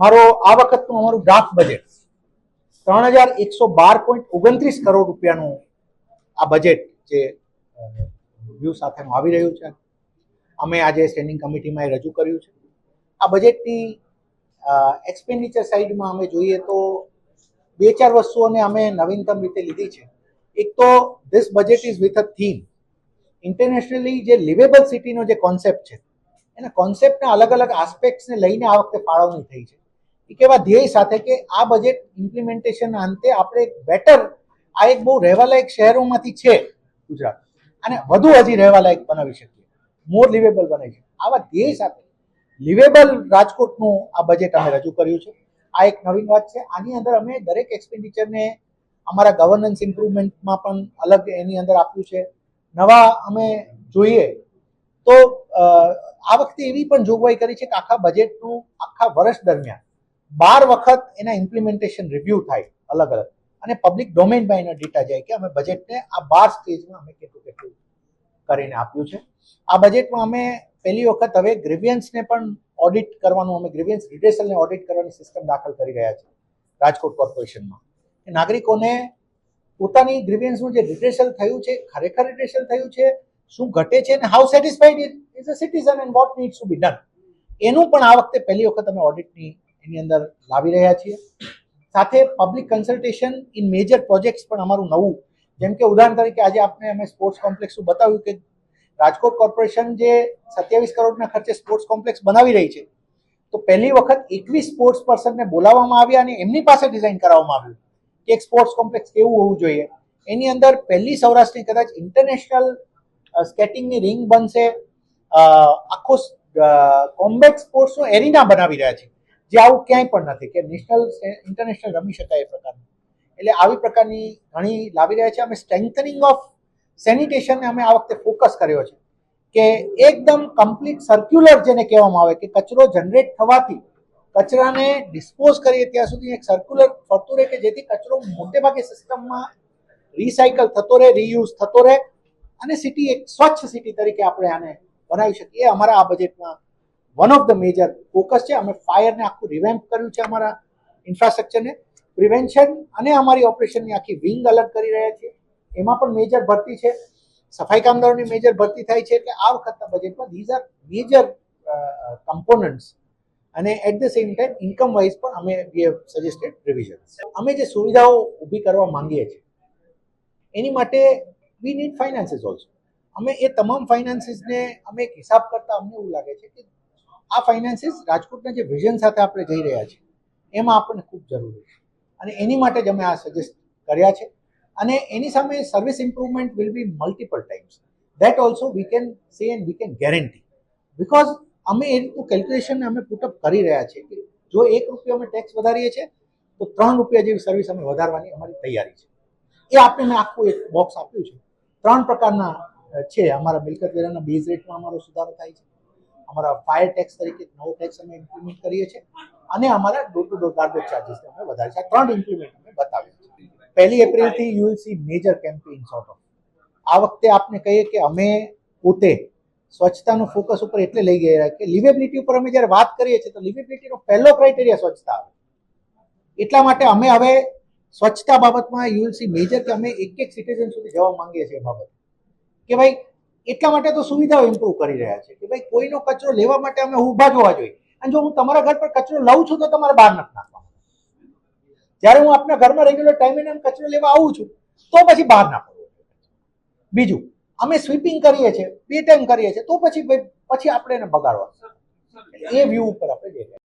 મારો આ વખતનું અમારું ડ્રાફ્ટ બજેટ ત્રણ હજાર એકસો બાર પોઈન્ટ ઓગણત્રીસ કરોડ રૂપિયાનું આ બજેટ જે વ્યૂ સાથેનું આવી રહ્યું છે. અમે આજે સ્ટેન્ડિંગ કમિટીમાં એ રજૂ કર્યું છે. આ બજેટની એક્સપેન્ડિચર સાઈડમાં અમે જોઈએ તો બે ચાર વસ્તુઓને અમે નવીનતમ રીતે લીધી છે. એક તો this budget is with a theme internationally જે લિવેબલ સિટીનો જે કોન્સેપ્ટ છે, એના કોન્સેપ્ટના અલગ અલગ આસ્પેક્ટ્સને લઈને આ વખતે ફાળવણી થઈ છે. એક એવા ધ્યેય સાથે કે આ બજેટ ઇમ્પ્લિમેન્ટેશનના અંતે આપણે એક બેટર આ એક બહુ રહેવાલાયક શહેરોમાંથી છે ગુજરાત. અને વધુ હજી રહેવાલાયક બનાવી શકીએ. મોર લિવેબલ બનાવી શકીએ આવા ધ્યેય સાથે લિવેબલ રાજકોટનું આ બજેટ અમે રજૂ કર્યું છે. આ એક નવીન વાત છે. આની અંદર અમે દરેક એક્સપેન્ડિચરને અમારા ગવર્નન્સ ઇમ્પ્રુવમેન્ટમાં પણ અલગ એની અંદર આપ્યું છે. નવા અમે જોઈએ તો આ વખતે એવી પણ જોગવાઈ કરી છે કે આખા બજેટનું આખા વર્ષ દરમિયાન બાર વખત એના ઇમ્પ્લિમેન્ટેશન રિવ્યૂ થાય, અલગ અલગ. અને પબ્લિક ડોમેનમાં એના ડેટા જાય કે અમે બજેટને આ બાર સ્ટેજમાં અમે કેટલું કેટલું કરીને આપ્યું છે. આ બજેટમાં અમે પહેલી વખત હવે ગ્રીવિયન્સને પણ ઓડિટ કરવાનું, અમે ગ્રીવિયન્સ રિડેસલને ઓડિટ કરવાની સિસ્ટમ દાખલ કરી રહ્યા છીએ રાજકોટ કોર્પોરેશનમાં કે નાગરિકોને પોતાની ગ્રીવિયન્સનું જે રિડેસલ થયું છે, ખરેખર રિડેસલ થયું છે, શું ઘટે છે અને how satisfied is a citizen and what needs to be done એનું પણ આ વખતે પહેલી વખત અમે ઓડિટની એની અંદર લાવી રહ્યા છીએ. સાથે public consultation in major projects પણ અમારું નવું. જેમ કે ઉદાહરણ તરીકે આજે આપણે અમે સ્પોર્ટ્સ કોમ્પ્લેક્સનું બતાવ્યું કે રાજકોટ કોર્પોરેશન જે સત્યાવીસ કરોડના ખર્ચે સ્પોર્ટ્સ કોમ્પ્લેક્સ બનાવી રહી છે. તો પહેલી વખત એકવીસ સ્પોર્ટ્સ પર્સનને બોલાવવામાં આવ્યા અને એમની પાસે ડિઝાઇન કરાવવામાં આવ્યું કે એક સ્પોર્ટ્સ કોમ્પ્લેક્સ કેવું હોવું જોઈએ. એની અંદર પહેલી સૌરાષ્ટ્રની કદાચ ઇન્ટરનેશનલ સ્કેટિંગની રિંગ બનશે. આખો કોમ્બેટ સ્પોર્ટ્સનો એરિના બનાવી રહ્યા છે. જે આવું ક્યાંય પણ નથી કે નેશનલ ઇન્ટરનેશનલ રમી શકાય એ પ્રકારનું. એટલે આવી પ્રકારની ઘણી લાવી રહ્યા છે. અમે સ્ટ્રેન્થનિંગ ઓફ સેનિટેશનને અમે આ વખતે ફોકસ કર્યો છે કે એકદમ કમ્પ્લીટ સર્ક્યુલર જેને કહેવામાં આવે કે કચરો જનરેટ થવાથી કચરાને ડિસ્પોઝ કરીએ ત્યાં સુધી એક સર્ક્યુલર ફરતું રહે કે જેથી કચરો મોટે ભાગે સિસ્ટમમાં રિસાયકલ થતો રહે રીયુઝ થતો રહે અને સિટી એક સ્વચ્છ સિટી તરીકે આપણે આને બનાવી શકીએ. અમારા આ બજેટમાં one of the major focus છે, અમે ફાયરને આખું રિવેમ્પ કર્યું છે અમારા ઇન્ફ્રાસ્ટ્રક્ચરને પ્રિવેન્શન અને અમારી ઓપરેશનની આખી વિંગ અલગ કરી રહ્યા છીએ. એમાં પણ મેજર ભરતી છે. સફાઈ કામદારોની મેજર ભરતી થાય છે એટલે આ વખતના બજેટમાં ધીઝ આર મેજર કમ્પોનન્ટ્સ અને at the same time income wise પણ અમે વી હેવ સજેસ્ટેડ રિવિઝન અમે જે સુવિધાઓ ઊભી કરવા માંગીએ છીએ, એની માટે વી નીડ ફાઇનાન્સીસ ઓલ્સો અમે એ તમામ ફાઇનાન્સીસને અમે એક હિસાબ કરતા અમને એવું લાગે છે કે આ ફાઇનાન્સીસ રાજકોટના જે વિઝન સાથે આપણે જઈ રહ્યા છીએ, એમાં આપણને ખૂબ જરૂરી છે. અને એની માટે જ અમે આ સજેસ્ટ કર્યા છે. અને એની સામે service improvement will be multiple times that also we can say and we can guarantee because અમે એ રીતનું કેલ્ક્યુલેશન અમે પુટઅપ કરી રહ્યા છીએ કે જો એક રૂપિયો અમે ટેક્સ વધારીએ છીએ, તો ત્રણ રૂપિયા જેવી સર્વિસ અમે વધારવાની અમારી તૈયારી છે. એ આપણે મેં આખું એક બોક્સ આપ્યું છે. ત્રણ પ્રકારના છે અમારા મિલકત વેરાના બેઝ રેટમાં અમારો સુધારો થાય છે. અમારા ફાયર ટેક્સ તરીકે નવો ટેક્સ અમે ઇમ્પ્લિમેન્ટ કરીએ છીએ. અને અમારા door to door garbage charges અમે વધારે છે. ત્રણ ઇમ્પ્લિમેન્ટ અમે બતાવ્યા છે પહેલી એપ્રિલથી you will see major campaign sort of આ વખતે આપને કહીએ કે અમે પોતે સ્વચ્છતાનું ફોકસ ઉપર એટલે લઈ ગયા કે લિવેબિલિટી ઉપર અમે જ્યારે વાત કરીએ છીએ, તો લિવેબિલિટીનો પહેલો ક્રાઇટેરિયા સ્વચ્છતા આવે. એટલા માટે અમે હવે સ્વચ્છતા બાબતમાં યુ વિલ સી મેજર કે અમે એક એક સિટીઝન સુધી જવા માંગીએ છીએ એ બાબત. કે ભાઈ એટલા માટે તો સુવિધાઓ ઇમ્પ્રૂવ કરી રહ્યા છે કે ભાઈ કોઈનો કચરો લેવા માટે અમે ઊભા જોવા જોઈએ. અને જો હું તમારા ઘર પર કચરો લઉં છું તો તમારે બહાર નથી નાખવાનો. જ્યારે હું આપણા ઘરમાં રેગ્યુલર ટાઈમે કચરો લેવા આવું છું, તો પછી બહાર નાખવો બીજું, અમે સ્વીપિંગ કરીએ છીએ, બે ટાઈમ કરીએ છીએ, તો પછી પછી આપણે એને બગાડવા એ વ્યૂ ઉપર આપણે જઈ રહ્યા છીએ.